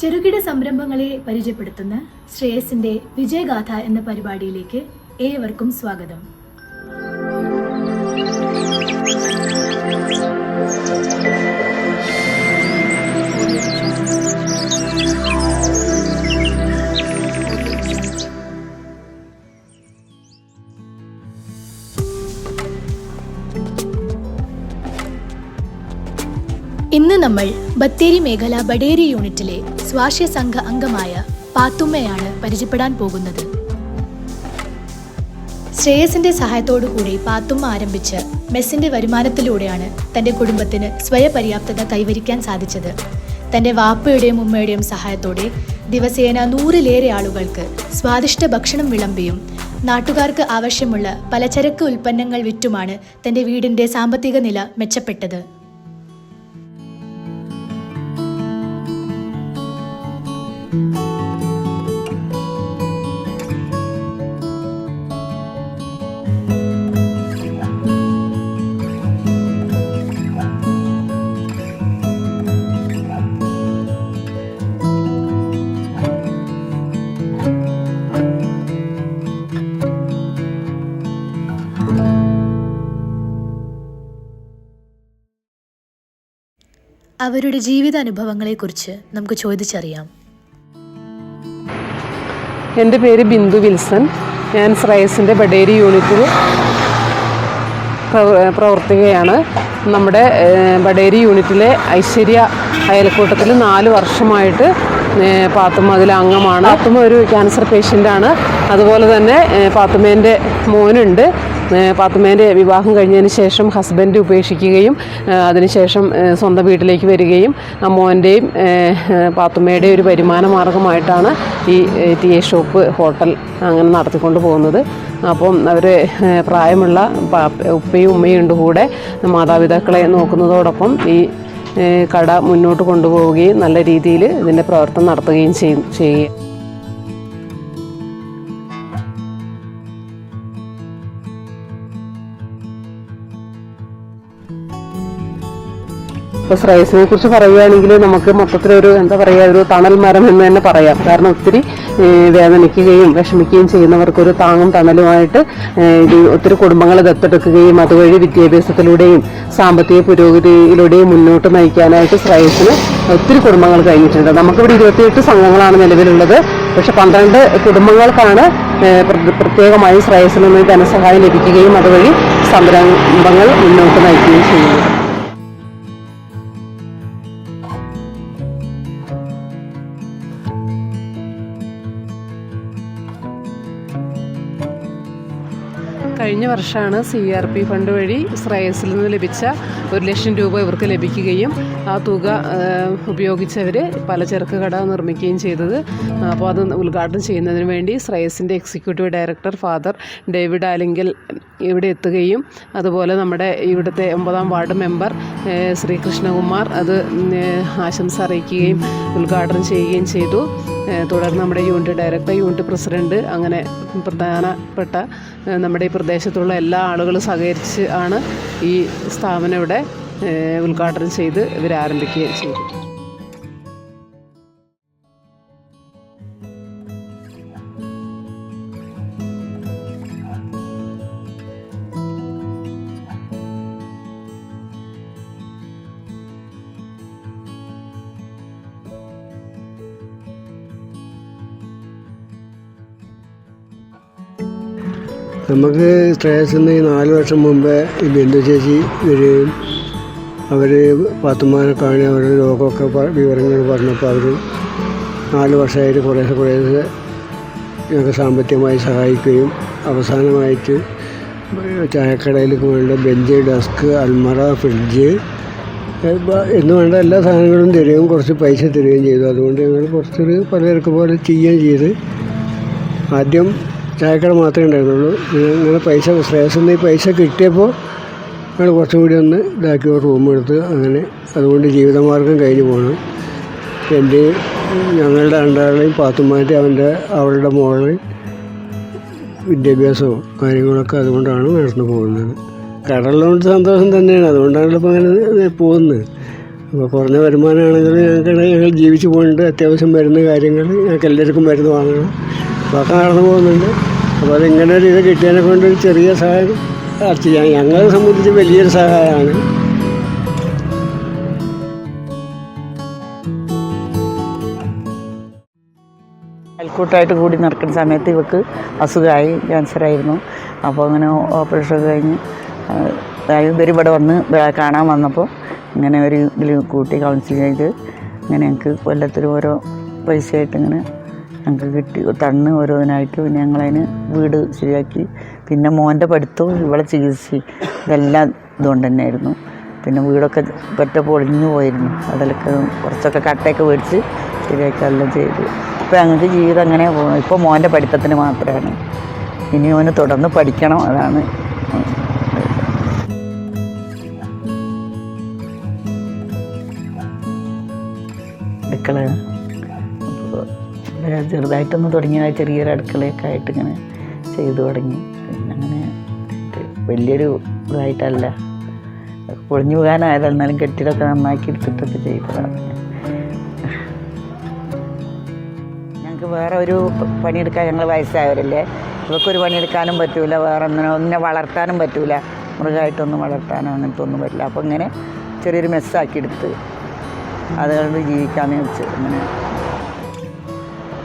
ചെറുകിട സംരംഭങ്ങളെ പരിചയപ്പെടുത്തുന്ന ശ്രേയസിന്റെ വിജയഗാഥ എന്ന പരിപാടിയിലേക്ക് ഏവർക്കും സ്വാഗതം. ഇന്ന് നമ്മൾ ബത്തേരി മേഖല ബഡേരി യൂണിറ്റിലെ സ്വാശ്യ സംഘ അംഗമായ പാത്തുമ്മയാണ് പരിചയപ്പെടാൻ പോകുന്നത്. ശ്രേയസിന്റെ കൂടി പാത്തുമ്മ ആരംഭിച്ച മെസ്സിന്റെ വരുമാനത്തിലൂടെയാണ് തന്റെ കുടുംബത്തിന് സ്വയപര്യാപ്തത കൈവരിക്കാൻ സാധിച്ചത്. തന്റെ വാപ്പയുടെയും ഉമ്മയുടെയും സഹായത്തോടെ ദിവസേന നൂറിലേറെ ആളുകൾക്ക് സ്വാദിഷ്ട ഭക്ഷണം വിളമ്പിയും നാട്ടുകാർക്ക് ആവശ്യമുള്ള പലചരക്ക് ഉൽപ്പന്നങ്ങൾ വിറ്റുമാണ് തന്റെ വീടിന്റെ സാമ്പത്തിക നില മെച്ചപ്പെട്ടത്. അവരുടെ ജീവിത അനുഭവങ്ങളെക്കുറിച്ച് നമുക്ക് ചോദിച്ചറിയാം. എന്റെ പേര് ബിന്ദു വിൽസൺ. ഞാൻ ശ്രേയസിന്റെ ബഡേരി യൂണിറ്റിൽ പ്രവ- പ്രവർത്തിക്കുകയാണ് നമ്മുടെ ബഡേരി യൂണിറ്റിലെ ഐശ്വര്യ അയൽക്കൂട്ടത്തിൽ നാല് വർഷമായിട്ട് പാത്തുമ്മ അതിൽ അംഗമാണ്. പാത്തുമ്മ ഒരു ക്യാൻസർ പേഷ്യന്റാണ്. അതുപോലെ തന്നെ പാത്തുമ്മേന്റെ മോനുണ്ട്. പാത്തുമ്മേന്റെ വിവാഹം കഴിഞ്ഞതിന് ശേഷം ഹസ്ബൻഡ് ഉപേക്ഷിക്കുകയും അതിനുശേഷം സ്വന്തം വീട്ടിലേക്ക് വരികയും അമ്മോന്റെയും മോന്റെയും പാത്തുമ്മയുടെയും ഒരു വരുമാന മാർഗമായിട്ടാണ് ഈ ടി എ ഷോപ്പ് ഹോട്ടൽ അങ്ങനെ നടത്തിക്കൊണ്ട് പോകുന്നത്. അപ്പം അവർ പ്രായമുള്ള ഉപ്പയും ഉമ്മയും ഉണ്ട് കൂടെ മാതാപിതാക്കളെ നോക്കുന്നതോടൊപ്പം ഈ കട മുന്നോട്ട് കൊണ്ടുപോവുകയും നല്ല രീതിയിൽ ഇതിന്റെ പ്രവർത്തനം നടത്തുകയും ചെയ്യും ചെയ്യുക ഇപ്പോൾ ശ്രേയസിനെ കുറിച്ച് പറയുകയാണെങ്കിൽ നമുക്ക് മൊത്തത്തിലൊരു എന്താ പറയുക ഒരു തണൽ മരം എന്ന് തന്നെ പറയാം. കാരണം ഒത്തിരി വേദനിക്കുകയും വിഷമിക്കുകയും ചെയ്യുന്നവർക്കൊരു താങ്ങും തണലുമായിട്ട് ഒത്തിരി കുടുംബങ്ങൾ ദത്തെടുക്കുകയും അതുവഴി വിദ്യാഭ്യാസത്തിലൂടെയും സാമ്പത്തിക പുരോഗതിയിലൂടെയും മുന്നോട്ട് നയിക്കാനായിട്ട് ശ്രേയസിന് ഒത്തിരി കുടുംബങ്ങൾ കഴിഞ്ഞിട്ടുണ്ട്. നമുക്കിവിടെ ഇരുപത്തിയെട്ട് സംഘങ്ങളാണ് നിലവിലുള്ളത്. പക്ഷെ പന്ത്രണ്ട് കുടുംബങ്ങൾക്കാണ് പ്രത്യേകമായി ശ്രേയസിൽ നിന്ന് ധനസഹായം ലഭിക്കുകയും അതുവഴി സംരംഭങ്ങൾ മുന്നോട്ട് നയിക്കുകയും ചെയ്യുന്നത്. കഴിഞ്ഞ വർഷമാണ് സി ആർ പി ഫണ്ട് വഴി ശ്രേയസിൽ നിന്ന് ലഭിച്ച ഒരു ലക്ഷം രൂപ ഇവർക്ക് ലഭിക്കുകയും ആ തുക ഉപയോഗിച്ചവർ പലചരക്ക് കട നിർമ്മിക്കുകയും ചെയ്തത്. അപ്പോൾ അത് ഉദ്ഘാടനം ചെയ്യുന്നതിന് വേണ്ടി ശ്രേയസിന്റെ executive director father David Alinkal ഇവിടെ എത്തുകയും അതുപോലെ നമ്മുടെ ഇവിടുത്തെ ഒമ്പതാം വാർഡ് മെമ്പർ ശ്രീകൃഷ്ണകുമാർ ശ്രീ കൃഷ്ണകുമാർ അത് ആശംസ അറിയിക്കുകയും ഉദ്ഘാടനം ചെയ്യുകയും ചെയ്തു. തുടർന്ന് നമ്മുടെ യൂണിറ്റ് ഡയറക്ടർ യൂണിറ്റ് പ്രസിഡന്റ് അങ്ങനെ പ്രധാനപ്പെട്ട നമ്മുടെ ഈ പ്രദേശത്തുള്ള എല്ലാ ആളുകളും സഹകരിച്ച് ആണ് ഈ സ്ഥാപനം ഇവിടെ ഉദ്ഘാടനം ചെയ്ത് ഇവർ ആരംഭിക്കുകയും ചെയ്തു. നമുക്ക് സ്ട്രേസ് ഈ നാല് വർഷം മുമ്പേ ഈ ബിന്ദു ചേച്ചി വരികയും അവർ പാത്തുമാനെ കാണി അവരുടെ രോഗമൊക്കെ വിവരങ്ങൾ പറഞ്ഞപ്പോൾ അവർ നാല് വർഷമായിട്ട് കുറേശ്ശെ കുറേശ്ശെ ഞങ്ങൾക്ക് സാമ്പത്തികമായി സഹായിക്കുകയും അവസാനമായിട്ട് ചായക്കടയിലേക്ക് വേണ്ട ബെഞ്ച് ഡെസ്ക് അൽമറ ഫ്രിഡ്ജ് എന്ന് വേണ്ട എല്ലാ സാധനങ്ങളും തരികയും കുറച്ച് പൈസ തരികയും ചെയ്തു. അതുകൊണ്ട് ഞങ്ങൾ കുറച്ചൊരു പലചരക്ക് പോലെ ചെയ്യുകയും ചെയ്ത്. ആദ്യം ചായക്കട മാത്രമേ ഉണ്ടായിരുന്നുള്ളൂ. ഇങ്ങനെ പൈസ ശ്രേയസിൽ നിന്ന് ഈ പൈസ കിട്ടിയപ്പോൾ ഞങ്ങൾ കുറച്ചും കൂടി ഒന്ന് ഇതാക്കി റൂം എടുത്ത് അങ്ങനെ അതുകൊണ്ട് ജീവിതമാർഗം കഴിഞ്ഞു പോകണം എന്റെ ഞങ്ങളുടെ രണ്ടാളെയും പാത്തുമാറ്റി അവന്റെ അവളുടെ മോളെ വിദ്യാഭ്യാസവും കാര്യങ്ങളൊക്കെ അതുകൊണ്ടാണ് നടന്നു പോകുന്നത്. കടലുകൊണ്ട് സന്തോഷം തന്നെയാണ്. അതുകൊണ്ടാണ് ഇപ്പോൾ അങ്ങനെ പോകുന്നത്. അപ്പോൾ കുറഞ്ഞ വരുമാനമാണെങ്കിൽ ഞങ്ങൾക്ക് ഞങ്ങൾ ജീവിച്ചു പോകുന്നുണ്ട് അത്യാവശ്യം വരുന്ന കാര്യങ്ങൾ ഞങ്ങൾക്ക് എല്ലാവർക്കും മരുന്ന് വാങ്ങണം. ഒക്കെ നടന്നു പോകുന്നുണ്ട്. അപ്പോൾ ഇങ്ങനെ ഒരു ഇത് കിട്ടിയതിനെ കൊണ്ട് ഒരു ചെറിയ സഹായം ചെയ്യാൻ ഞങ്ങളെ സംബന്ധിച്ച് വലിയൊരു സഹായമാണ്. അയൽക്കൂട്ടായിട്ട് കൂടി നടക്കുന്ന സമയത്ത് ഇവക്ക് അസുഖമായി ക്യാൻസറായിരുന്നു. അപ്പോൾ അങ്ങനെ ഓപ്പറേഷൻ കഴിഞ്ഞ് ഇവർ ഇവിടെ വന്ന് കാണാൻ വന്നപ്പോൾ ഇങ്ങനെ ഒരു ഇതിൽ കൂട്ടി കൗൺസിൽ ചെയ്ത് ഇങ്ങനെ ഞങ്ങൾക്ക് കൊല്ലത്തിൽ ഓരോ പൈസയായിട്ട് ഇങ്ങനെ ഞങ്ങൾക്ക് കിട്ടി. തണ്ണ് ഓരോന്നിനായിട്ട് പിന്നെ ഞങ്ങളതിന് വീട് ശരിയാക്കി. പിന്നെ മോന്റെ പഠിത്തവും ഇവളെ ചികിത്സ ഇതെല്ലാം ഇതുകൊണ്ട് തന്നെയായിരുന്നു. പിന്നെ വീടൊക്കെ പറ്റ പൊളിഞ്ഞു പോയിരുന്നു. അതിലൊക്കെ കുറച്ചൊക്കെ കട്ടയൊക്കെ മേടിച്ച് ശരിയാക്കി എല്ലാം ചെയ്തു. ഇപ്പോൾ ഞങ്ങൾക്ക് ജീവിതം അങ്ങനെ പോകുന്നു ഇപ്പോൾ മോന്റെ പഠിത്തത്തിന് മാത്രമാണ്. ഇനി അവന് തുടർന്ന് പഠിക്കണം അതാണ്. അടുക്കള ചെറുതായിട്ടൊന്ന് തുടങ്ങിയ ചെറിയൊരു അടുക്കളയൊക്കെ ആയിട്ട് ഇങ്ങനെ ചെയ്തു തുടങ്ങി. പിന്നെ അങ്ങനെ വലിയൊരു ഇതായിട്ടല്ല. പൊളിഞ്ഞു പോകാനായത്. എന്നാലും കെട്ടിടമൊക്കെ നന്നാക്കി എടുത്തിട്ടൊക്കെ ചെയ്തതാണ്. ഞങ്ങൾക്ക് വേറെ ഒരു പണിയെടുക്കാൻ ഞങ്ങൾ വയസ്സായവരല്ലേ? ഇവർക്കൊരു പണിയെടുക്കാനും പറ്റൂല. വേറെ ഒന്നിനെ ഒന്നിനെ വളർത്താനും പറ്റൂല. മൃഗമായിട്ടൊന്നും വളർത്താനോ അങ്ങനത്തെ ഒന്നും പറ്റില്ല. അപ്പോൾ ഇങ്ങനെ ചെറിയൊരു മെസ്സാക്കി എടുത്ത് അതുകൊണ്ട് ജീവിക്കാമെന്ന് വെച്ച് അങ്ങനെ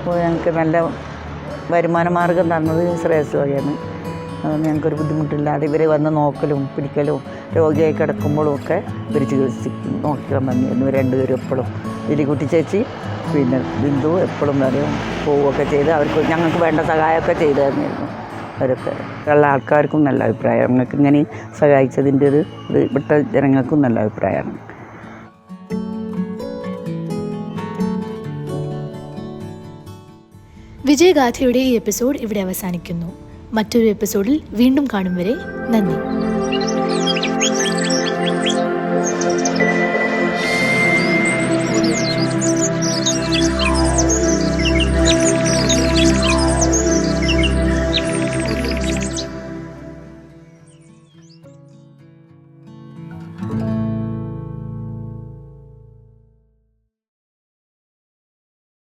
ഞങ്ങൾക്ക് നല്ല വരുമാന മാർഗം തന്നത് ശ്രേയസ് അതുകൊണ്ട് ഞങ്ങൾക്കൊരു ബുദ്ധിമുട്ടില്ലാതെ ഇവർ വന്ന് നോക്കലും പിടിക്കലും രോഗിയായി കിടക്കുമ്പോഴും ഒക്കെ ഇവർ ചികിത്സിക്കും. നോക്കിയാൽ വന്നിരുന്നു രണ്ടുപേരും എപ്പോഴും. എലിക്കുട്ടി ചേച്ചി പിന്നെ ബിന്ദു എപ്പോഴും വരും പോവുകയൊക്കെ ചെയ്ത് അവർക്ക് ഞങ്ങൾക്ക് വേണ്ട സഹായമൊക്കെ ചെയ്തു തന്നെയായിരുന്നു അവരൊക്കെ ഉള്ള ആൾക്കാർക്കും നല്ല അഭിപ്രായം. ഞങ്ങൾക്ക് ഇങ്ങനെ സഹായിച്ചതിന്റെ ഒരു ഇവിടുത്തെ ജനങ്ങൾക്കും നല്ല അഭിപ്രായമാണ്. വിജയഗാഥയുടെ ഈ എപ്പിസോഡ് ഇവിടെ അവസാനിക്കുന്നു. മറ്റൊരു എപ്പിസോഡിൽ വീണ്ടും കാണും വരെ നന്ദി.